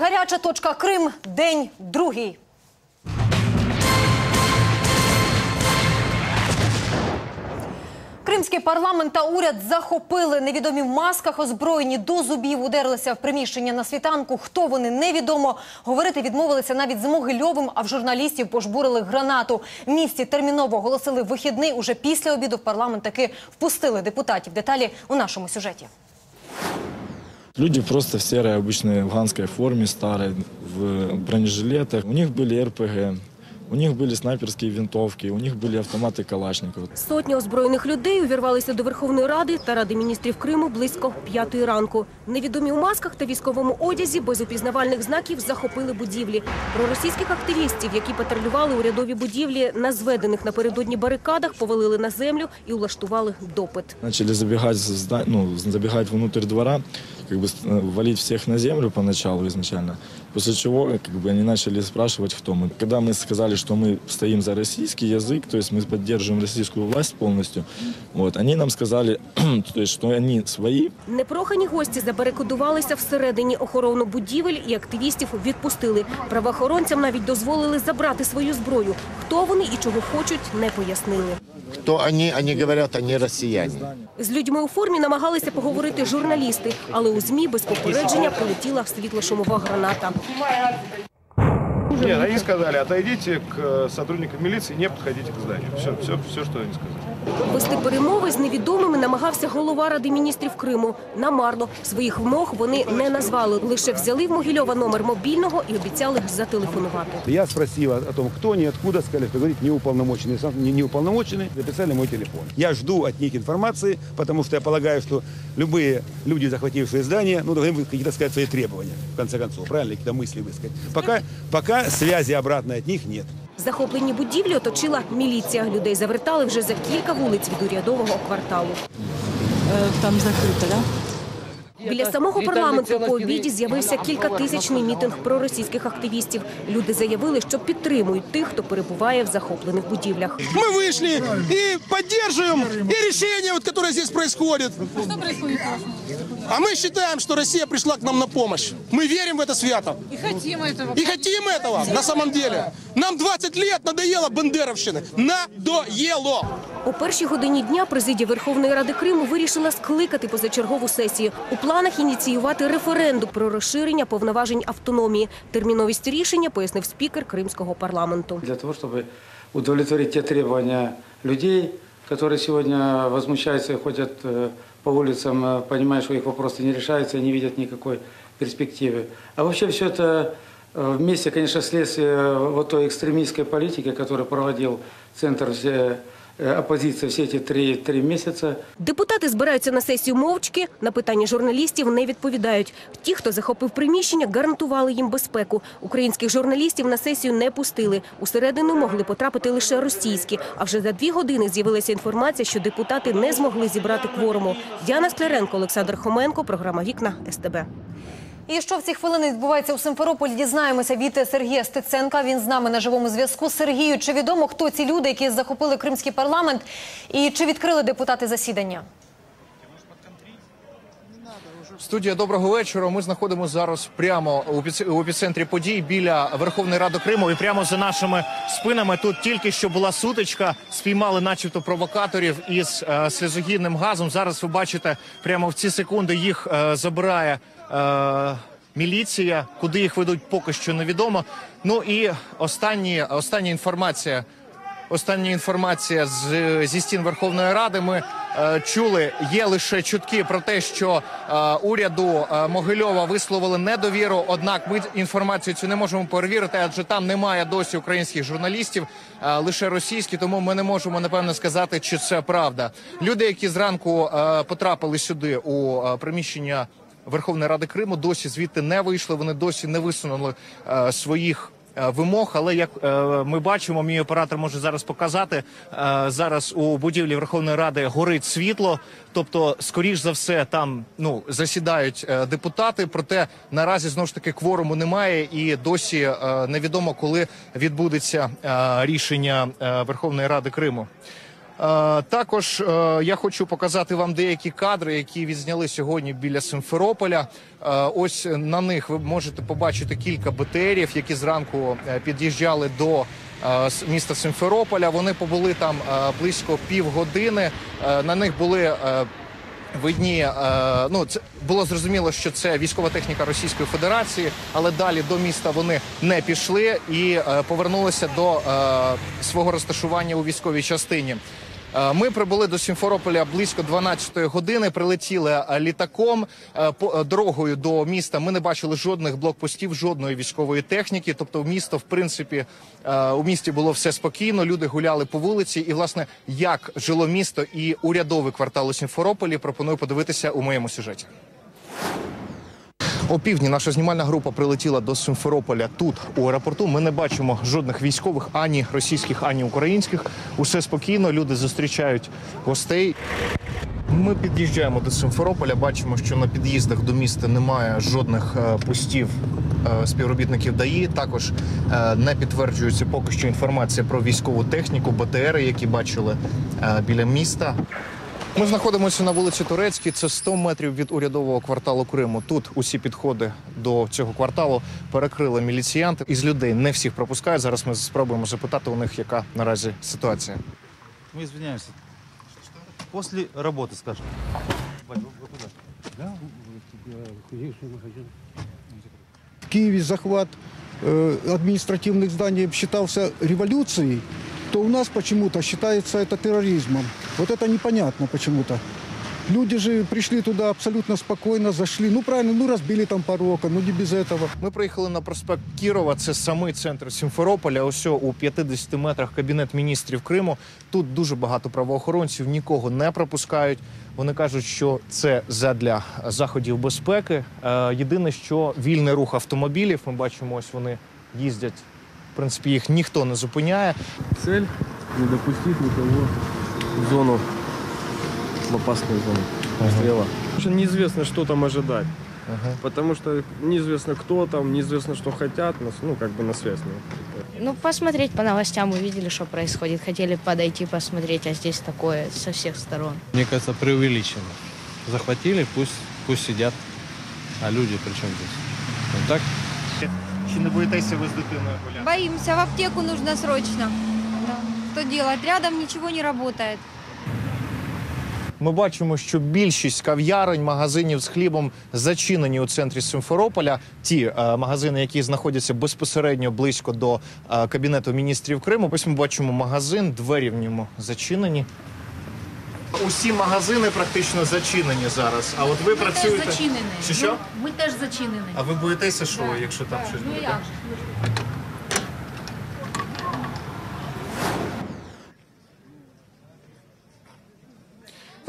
Гаряча точка Крим. День другий. Кримський парламент та уряд захопили невідомі в масках, озброєні до зубів, удерлися в приміщення на світанку. Хто вони невідомо. Говорити відмовилися навіть з Могильовим, а в журналістів пожбурили гранату. В місті терміново оголосили вихідний. Уже після обіду в парламент таки впустили депутатів. Деталі у нашому сюжеті. Люди просто в серой обычной афганской форме, старой, в бронежилетах. У них были РПГ, у них были снайперские винтовки, у них были автоматы Калашников. Сотні озброєних людей увірвалися до Верховної Ради та Ради міністрів Криму близько п'ятої ранку. Невідомі у масках та військовому одязі без упізнавальних знаків захопили будівлі. Про російських активістів, які патрулювали урядові будівлі на зведених напередодні барикадах, повалили на землю і улаштували допит. Начали забегать, в зда- ну, забегать внутрь двора, как бы э, валить всех на землю поначалу изначально. После чего как бы, они начали спрашивать, кто мы. Когда мы сказали, что мы стоим за российский язык, то есть мы поддерживаем российскую власть полностью, вот, они нам сказали, то есть, что они свои, Непрохані гості забарикадувалися всередині охорону будівель і активістів відпустили. Правоохоронцям навіть дозволили забрати свою зброю. Хто вони і чого хочуть, не пояснили. Кто вони? Вони говорять, вони росіяни. З людьми у формі намагалися поговорити журналісти, але у змі без попередження прилетіла світлошумова граната. Нет, они сказали, отойдите к э, сотрудникам милиции, не подходите к зданию. Все, все, все, что они сказали. Вести перемови з невідомими намагався голова Ради міністрів Криму. Намарно своїх вимог вони не назвали. Лише взяли в Могильова номер мобільного і обіцяли зателефонувати. Я спросил о о том, кто они, откуда, сказали, что говорить неуполномоченный. Сам не, неуполномоченный, записали мой телефон. Я жду от них информации, потому что я полагаю, что любые люди, захватившие здание, ну, должны какие-то сказать свои требования, в конце концов, правильно, какие-то мысли высказать. Пока, пока связи обратной от них нет. Захоплені будівлі оточила міліція. Людей завертали вже за кілька вулиць від урядового кварталу. Там закрыто, да? Біля самого парламенту по обіді з'явився кількатисячний мітинг проросійських активістів. Люди заявили, що підтримують тих, хто перебуває в захоплених будівлях. Мы вышли и поддерживаем и решение, вот, которое здесь происходит. Что происходит? А мы считаем, что Россия пришла к нам на помощь. Мы верим в это свято. И хотим этого. И хотим этого на самом деле. Нам 20 лет надоело бандеровщины. Надоело. О першій годині дня президія Верховної Ради Криму вирішила скликати позачергову сесію. У планах ініціювати референдум про розширення повноважень автономії. Терміновість рішення пояснив спікер Кримського парламенту. для того, чтобы удовлетворить те требования людей, которые сегодня возмущаются и ходят э, по улицам, э, понимая, что их вопросы не решаются и не видят никакой перспективы. А вообще все это э, вместе, конечно, следствие вот той экстремистской политики, которую проводил Центр все, э, оппозиции все эти три, три месяца. Депутати збираються на сесію мовчки, на питання журналістів не відповідають. Ті, хто захопив приміщення, гарантували їм безпеку. Українських журналістів на сесію не пустили. Усередину могли потрапити лише російські. А вже за дві години з'явилася інформація, що депутати не змогли зібрати кворуму. Діана Скляренко, Олександр Хоменко, програма Вікна СТБ. І що в ці хвилини відбувається у Симферополі, дізнаємося від Сергія Стеценка. Він з нами на живому зв'язку. Сергію, чи відомо, хто ці люди, які захопили кримський парламент, і чи відкрили депутати засідання? Студія доброго вечора. Ми знаходимося зараз прямо у епіц- епіцентрі подій біля Верховної Ради Криму. І прямо за нашими спинами тут тільки що була сутичка. Спіймали, начебто, провокаторів із е, сльозогінним газом. Зараз ви бачите, прямо в ці секунди їх е, забирає. Е, Міліція, куди їх ведуть, поки що невідомо. Ну і останні, остання інформація Остання інформація з зі стін Верховної Ради. Ми е, чули, є лише чутки про те, що е, уряду е, Могильова висловили недовіру. Однак ми інформацію цю не можемо перевірити, адже там немає досі українських журналістів, е, лише російські. Тому ми не можемо напевно сказати, чи це правда. Люди, які зранку е, потрапили сюди у е, приміщення Верховної Ради Криму, досі звідти не вийшли. Вони досі не висунули е, своїх вимог. Але як е, ми бачимо, мій оператор може зараз показати. е, Зараз у будівлі Верховної Ради горить світло. Тобто, скоріш за все, там ну засідають е, депутати. Проте наразі знову ж таки кворуму немає, і досі е, невідомо, коли відбудеться е, рішення е, Верховної Ради Криму. Е, Також е, я хочу показати вам деякі кадри, які відзняли сьогодні біля Симферополя. Е, Ось на них ви можете побачити кілька БТРів, які зранку під'їжджали до міста Симферополя. Вони побули там близько півгодини. На них були видні. Ну це було зрозуміло, що це військова техніка Російської Федерації, але далі до міста вони не пішли і повернулися до свого розташування у військовій частині. Е, Ми прибули до Сімферополя близько 12-ї години. Прилетіли е, літаком е, дорогою до міста. Ми не бачили жодних блокпостів, жодної військової техніки. Тобто, місто, в принципі, у місті було все спокійно. Люди гуляли по вулиці. І власне, як жило місто і урядовий квартал у Сімферополі, пропоную подивитися у моєму сюжеті. О півдні наша знімальна група прилетіла до Симферополя тут, у аеропорту. Ми не бачимо жодних військових, ані російських, ані українських. Усе спокійно. Люди зустрічають гостей. Ми під'їжджаємо до Симферополя. Бачимо, що на під'їздах до міста немає жодних е, постів е, співробітників ДАІ. Також е, не підтверджується поки що інформація про військову техніку, БТРи, які бачили біля міста. Ми знаходимося на вулиці Турецькій. Це 100 метрів від урядового кварталу Криму. Тут усі підходи до цього кварталу перекрили міліціянти. Із людей не всіх пропускають. Зараз ми спробуємо запитати у них, яка наразі ситуація. Мы извиняемся. После работы, скажем. Вань, вы- вы куда? В Киеве захват э, административных зданий считался революцией, то у нас почему-то считается это терроризмом. Вот это непонятно почему-то. Люди же пришли туда абсолютно спокойно, зашли. Ну правильно, ну разбили там пару окон, ну не без этого. Ми приїхали на проспект Кірова. Це самий центр Сімферополя. Ось у 50 метрах кабінет міністрів Криму. Тут дуже багато правоохоронців, нікого не пропускають. Вони кажуть, що це задля заходів безпеки. Е, єдине, що вільний рух автомобілів. Ми бачимо, ось вони їздять. В принципі, їх ніхто не зупиняє. Цель не допустить никого в зону, в опасную зону обстрела. Потому что Неизвестно, что там ожидать. Потому что неизвестно, кто там, неизвестно, что хотят, нас, ну, как бы на связь не выходит. Ну, посмотреть по новостям, увидели, что происходит. Хотели подойти посмотреть, а здесь такое со всех сторон. Мне кажется, преувеличено. Захватили, пусть, пусть сидят. А люди при чем здесь? Ну, так? Чи не боїтеся ви з дитиною гуляти? Боимся, в аптеку нужно срочно. Что делать? Рядом ничего не работает. Ми бачимо, що більшість кав'ярень, магазинів з хлібом зачинені у центрі Симферополя. Ті е, магазини, які знаходяться безпосередньо близько до е, кабінету міністрів Криму. Ось ми бачимо магазин, двері в ньому зачинені. Усі магазини практично зачинені зараз. А от ви працюєте. Що що? Ми теж зачинені. А ви боїтеся, що якщо там щось Ну буде? як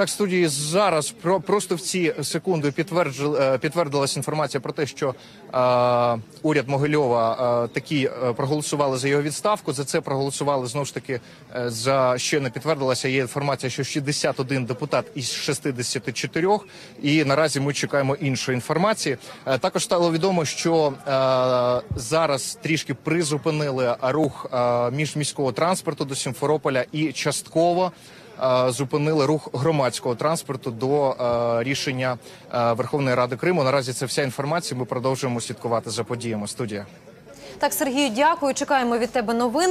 Так, студії зараз про просто в ці секунди підтверджил- е, підтвердилась інформація про те, що е, уряд Могильова е, такі е, проголосували за його відставку. За це проголосували знову ж таки е, за ще не підтвердилася. Є інформація, що 61 депутат із 64, і наразі ми чекаємо іншої інформації. Е, також стало відомо, що е, зараз трішки призупинили рух е, міжміського транспорту до Сімферополя і частково зупинили рух громадського транспорту до е, рішення е, Верховної Ради Криму. Наразі це вся інформація. Ми продовжуємо слідкувати за подіями. Студія. Так, Сергію, дякую. Чекаємо від тебе новин.